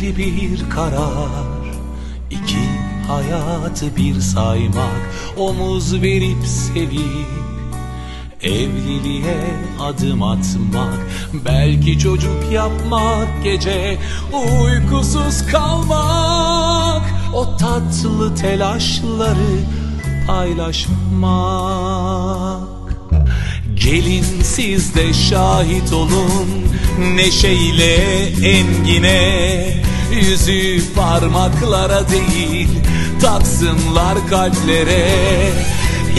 Önemli bir karar. İki hayatı bir saymak Omuz verip sevip Evliliğe adım atmak. Belki çocuk yapmak Gece uykusuz kalmak. O tatlı telaşları paylaşmak. Gelin siz de şahit olun Neşeyle engine Yüzü parmaklara değil Taksınlar kalplere.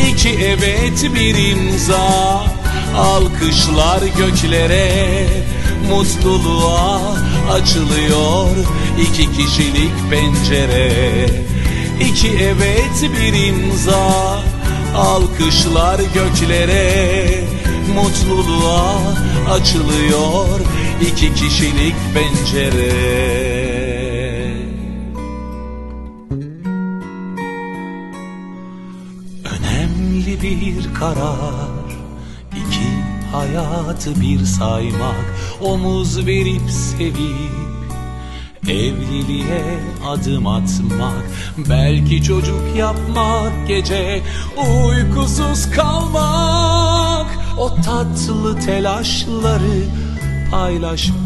İki evet bir imza Alkışlar göklere. Mutluluğa açılıyor iki kişilik pencere. İki evet bir imza Alkışlar göklere. Mutluluğa açılıyor iki kişilik pencere bir karar. İki hayatı bir saymak Omuz verip sevip Evliliğe adım atmak. Belki çocuk yapmak Gece uykusuz kalmak. O tatlı telaşları paylaşmak.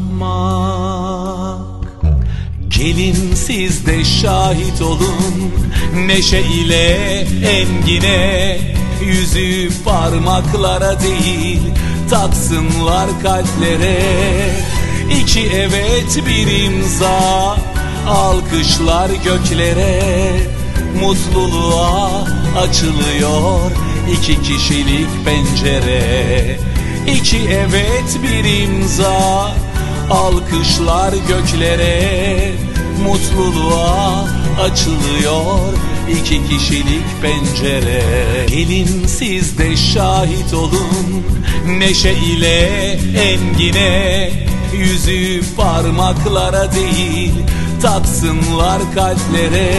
Gelin siz de şahit olun Neşe ile engine Yüzü parmaklara değil Taksınlar kalplere. İki evet bir imza Alkışlar göklere. Mutluluğa açılıyor iki kişilik pencere. İki evet bir imza Alkışlar göklere. Mutluluğa açılıyor. İki kişilik pencere. Gelin siz de şahit olun. Neşe ile engine. Yüzü parmaklara değil Taksınlar kalplere.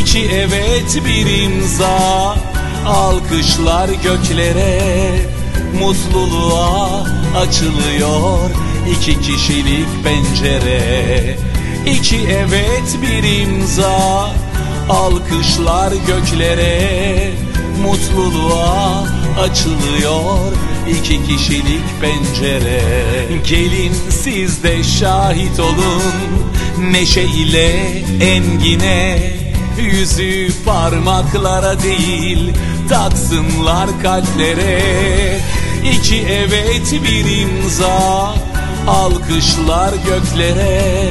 İki evet bir imza. Alkışlar göklere. Mutluluğa açılıyor. İki kişilik pencere İki evet bir imza. Alkışlar göklere Mutluluğa açılıyor. İki kişilik pencere. Gelin siz de şahit olun Neşe ile engine. Yüzü parmaklara değil Taksınlar kalplere. İki evet bir imza. Alkışlar göklere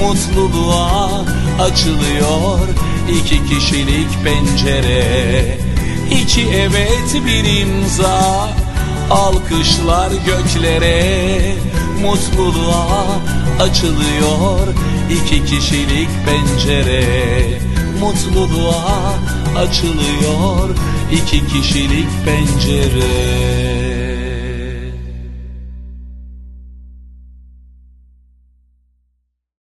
Mutluluğa açılıyor. İki kişilik pencere İki evet bir imza. Alkışlar göklere Mutluluğa açılıyor. İki kişilik pencere Mutluluğa açılıyor. İki kişilik pencere